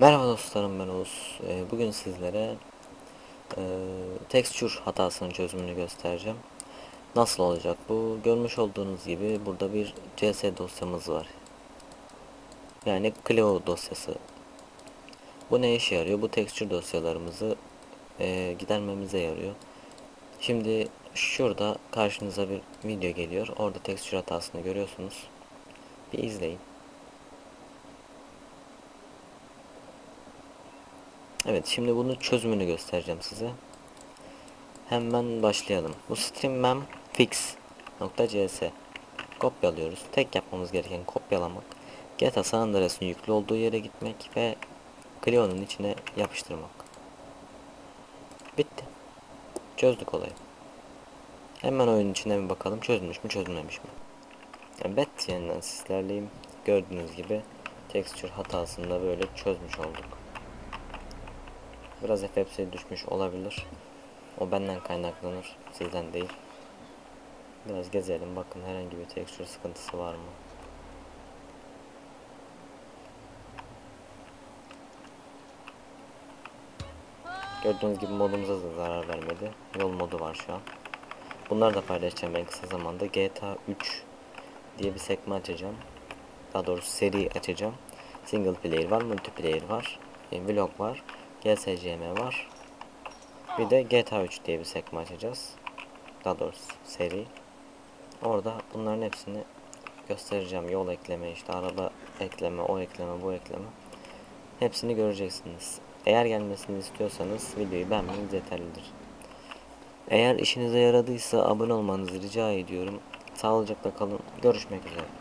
dostlarım ben Oğuz. Ee, Bugün sizlere e, texture hatasının çözümünü göstereceğim. Nasıl olacak bu? Görmüş olduğunuz gibi burada bir CS dosyamız var. Yani Clio dosyası. Bu ne işe yarıyor? Bu texture dosyalarımızı e, gidermemize yarıyor. Şimdi şurada karşınıza bir video geliyor. Orada texture hatasını görüyorsunuz. Bir izleyin. Evet şimdi bunun çözümünü göstereceğim size. Hemen başlayalım. Bu streammem fix.cs kopyalıyoruz. Tek yapmamız gereken kopyalamak. GTA San Andreas'ın yüklü olduğu yere gitmek ve Clio'nun içine yapıştırmak. Bitti. Çözdük olayı. Hemen oyunun içine bir bakalım çözülmüş mü çözülmemiş mi? Yani yeniden sizlerleyim. Gördüğünüz gibi texture hatasını da böyle çözmüş olduk. Biraz FFC düşmüş olabilir. O benden kaynaklanır, sizden değil. Biraz gezelim bakın herhangi bir texture sıkıntısı var mı? Gördüğünüz gibi modumuza da zarar vermedi. Yol modu var şu an. Bunları da paylaşacağım ben kısa zamanda. GTA 3 diye bir sekme açacağım. Daha doğrusu seri açacağım. Single player var, multiplayer var, e, vlog var, GSCM var. Bir de GTA 3 diye bir sekme açacağız. Daha doğrusu seri. Orada bunların hepsini göstereceğim. Yol ekleme, işte araba ekleme, o ekleme, bu ekleme. Hepsini göreceksiniz. Eğer gelmesini istiyorsanız videoyu beğenmeniz yeterlidir. Eğer işinize yaradıysa abone olmanızı rica ediyorum. Sağlıcakla kalın. Görüşmek üzere.